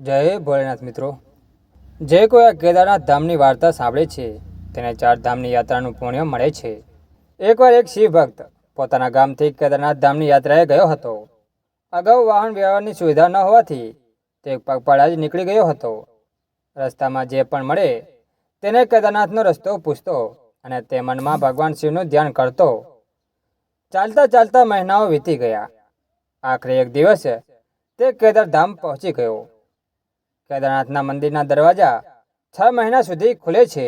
જય ભોળેનાથ મિત્રો. જે કોઈ આ કેદારનાથ ધામની વાર્તા સાંભળે છે, તેને ચાર ધામની યાત્રાનું પુણ્ય મળે છે. એકવાર એક શિવ ભક્ત પોતાના ગામથી કેદારનાથ ધામની યાત્રાએ ગયો હતો. અગાઉ વાહન વ્યવહારની સુવિધા ન હોવાથી તે પગપાળા જ નીકળી ગયો હતો. રસ્તામાં જે પણ મળે, તેને કેદારનાથનો રસ્તો પૂછતો અને તે મનમાં ભગવાન શિવનું ધ્યાન કરતો. ચાલતા ચાલતા મહિનાઓ વીતી ગયા. આખરે એક દિવસ તે કેદારધામ પહોંચી ગયો. કેદારનાથના મંદિરના દરવાજા છ મહિના સુધી ખુલે છે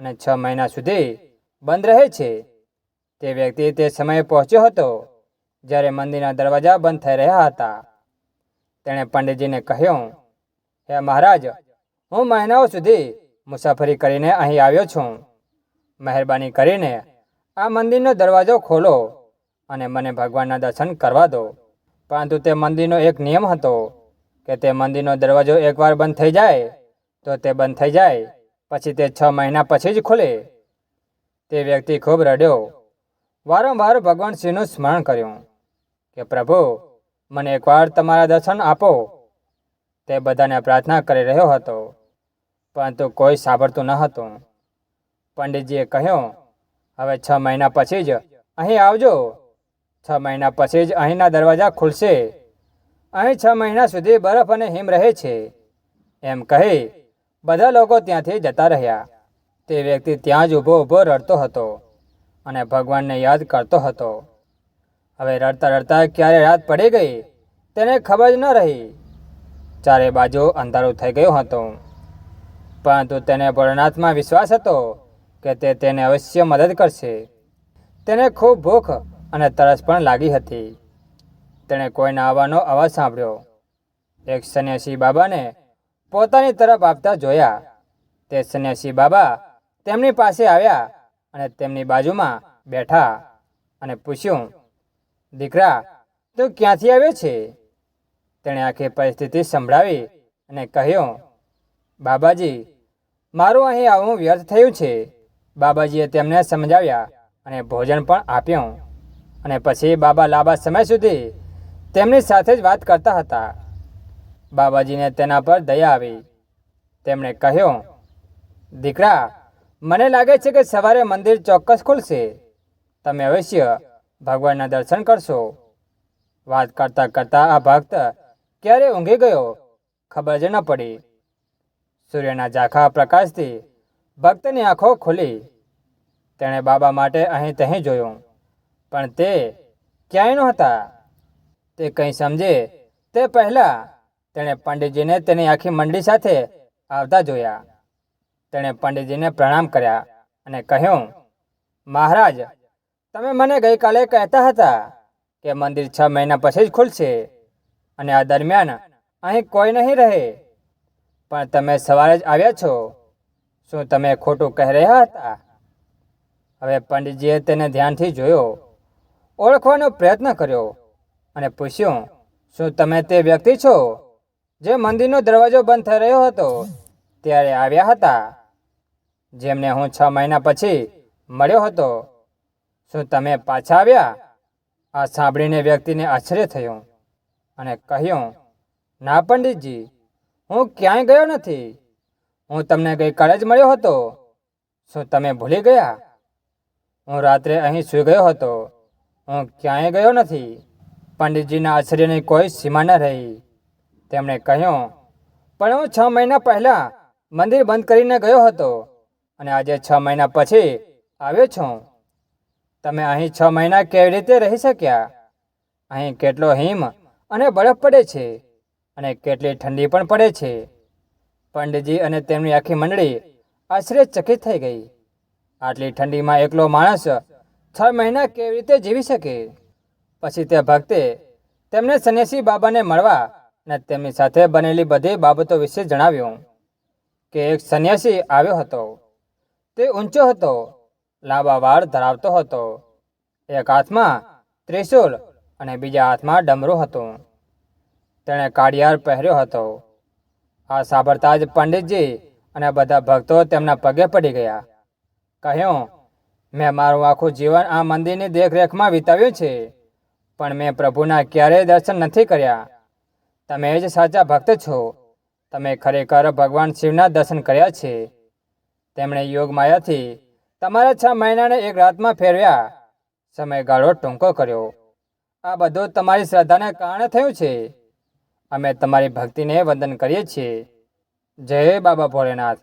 અને છ મહિના સુધી બંધ રહે છે. તે વ્યક્તિ તે સમયે પહોંચ્યો હતો જ્યારે મંદિરના દરવાજા બંધ થઈ રહ્યા હતા. તેણે પંડિતજીને કહ્યું, હે મહારાજ, હું મહિનાઓ સુધી મુસાફરી કરીને અહીં આવ્યો છું. મહેરબાની કરીને આ મંદિરનો દરવાજો ખોલો અને મને ભગવાનના દર્શન કરવા દો. પરંતુ તે મંદિરનો એક નિયમ હતો કે તે મંદિરનો દરવાજો એકવાર બંધ થઈ જાય, તો તે બંધ થઈ જાય, પછી તે છ મહિના પછી જ ખુલે. તે વ્યક્તિ ખૂબ રડ્યો. વારંવાર ભગવાન શિવનું સ્મરણ કર્યું કે, પ્રભુ, મને એકવાર તમારા દર્શન આપો. તે બધાને પ્રાર્થના કરી રહ્યો હતો, પરંતુ કોઈ સાંભળતું ન હતું. પંડિતજીએ કહ્યું, હવે છ મહિના પછી જ અહીં આવજો. છ મહિના પછી જ અહીંના દરવાજા ખુલશે. અહીં છ મહિના સુધી બરફ અને હિમ રહે છે. એમ કહી, બધા લોકો ત્યાંથી જતા રહ્યા. તે વ્યક્તિ ત્યાં જ ઊભો ઊભો રડતો હતો અને ભગવાનને યાદ કરતો હતો. હવે રડતા રડતા ક્યારે રાત પડી ગઈ તેને ખબર ન રહી. ચારે બાજુ અંધારું થઈ ગયું હતું. પરંતુ તેને ભોળનાથમાં વિશ્વાસ હતો કે તે તેને અવશ્ય મદદ કરશે. તેને ખૂબ ભૂખ અને તરસ પણ લાગી હતી. તેણે કોઈના આવવાનો અવાજ સાંભળ્યો. એક સન્યાસી બાબાને પોતાની તરફ આપતા જોયા. તે સન્યાસી બાબા તેમની પાસે આવ્યા અને તેમની બાજુમાં બેઠા અને પૂછ્યું, દીકરા, તું ક્યાંથી આવ્યો છે? તેણે આખી પરિસ્થિતિ સંભળાવી અને કહ્યું, બાબાજી, મારું અહીં આવવું વ્યર્થ થયું છે. બાબાજીએ તેમને સમજાવ્યા અને ભોજન પણ આપ્યું. અને પછી બાબા લાંબા સમય સુધી તેમની સાથે જ વાત કરતા હતા. બાબાજીને તેના પર દયા આવી. તેમણે કહ્યું, દીકરા, મને લાગે છે કે સવારે મંદિર ચોક્કસ ખુલશે. તમે અવશ્ય ભગવાનના દર્શન કરશો. વાત કરતાં કરતાં આ ભક્ત ક્યારે ઊંઘી ગયો ખબર જ ન પડી. સૂર્યના ઝાંખા પ્રકાશથી ભક્તની આંખો ખુલી. તેણે બાબા માટે અહીં તહીં જોયું, પણ તે ક્યાંય નહોતા. તે કંઈ સમજે? તે પહેલાં તેણે પંડિતજીને તેની આખી મંડળી સાથે આવતા જોયા. તેણે પંડિતજીને પ્રણામ કર્યા અને કહ્યું, મહારાજ, તમે મને ગઈકાલે કહેતા હતા કે મંદિર છ મહિના પછી જ ખુલશે અને આ દરમિયાન અહીં કોઈ નહીં રહે. પણ તમે સવારે જ આવ્યા છો. શું તમે ખોટું કહી રહ્યા હતા? હવે પંડિતજીએ તેને ધ્યાનથી જોયો, ઓળખવાનો પ્રયત્ન કર્યો અને પૂછ્યું, શું તમે તે વ્યક્તિ છો જે મંદિરનો દરવાજો બંધ થઈ રહ્યો હતો? ત્યારે આવ્યા હતા, જેમને હું છ મહિના પછી મળ્યો હતો. શું તમે પાછા આવ્યા? આ સાંભળીને વ્યક્તિને આશ્ચર્ય થયું અને કહ્યું, ના પંડિતજી, હું ક્યાંય ગયો નથી. હું તમને ગઈકાલે જ મળ્યો હતો. શું તમે ભૂલી ગયા? હું રાત્રે અહીં સૂઈ ગયો હતો. હું ક્યાંય ગયો નથી. પંડિતજીના આશ્ચર્યની કોઈ સીમા ન રહી. તેમણે કહ્યું, પણ હું છ મહિના પહેલાં મંદિર બંધ કરીને ગયો હતો અને આજે છ મહિના પછી આવ્યો છું. તમે અહીં છ મહિના કેવી રીતે રહી શક્યા? અહીં કેટલો હિમ અને બરફ પડે છે અને કેટલી ઠંડી પણ પડે છે. પંડિતજી અને તેમની આખી મંડળી આશ્ચર્યચકિત થઈ ગઈ. આટલી ઠંડીમાં એકલો માણસ છ મહિના કેવી રીતે જીવી શકે? પછી તે ભક્તે તેમને સન્યાસી બાબાને મળવા અને તેમની સાથે બનેલી બધી બાબતો વિશે જણાવ્યું કે એક સન્યાસી આવ્યો હતો. તે ઊંચો હતો, લાંબા વાળ ધરાવતો હતો. એક હાથમાં ત્રિશૂલ અને બીજા હાથમાં ડમરું હતું. તેણે કાળિયાર પહેર્યો હતો. આ સાંભળતા જ પંડિતજી અને બધા ભક્તો તેમના પગે પડી ગયા. કહ્યું, મેં મારું આખું જીવન આ મંદિરની દેખરેખમાં વિતાવ્યું છે. પણ મેં પ્રભુના ક્યારેય દર્શન નથી કર્યા. તમે જ સાચા ભક્ત છો. તમે ખરેખર ભગવાન શિવના દર્શન કર્યા છે. તેમણે યોગ માયાથી તમારા છ મહિનાને એક રાતમાં ફેરવ્યા. સમયગાળો ટૂંકો કર્યો. આ બધું તમારી શ્રદ્ધાને કારણે થયું છે. અમે તમારી ભક્તિને વંદન કરીએ છીએ. જય બાબા ભોળેનાથ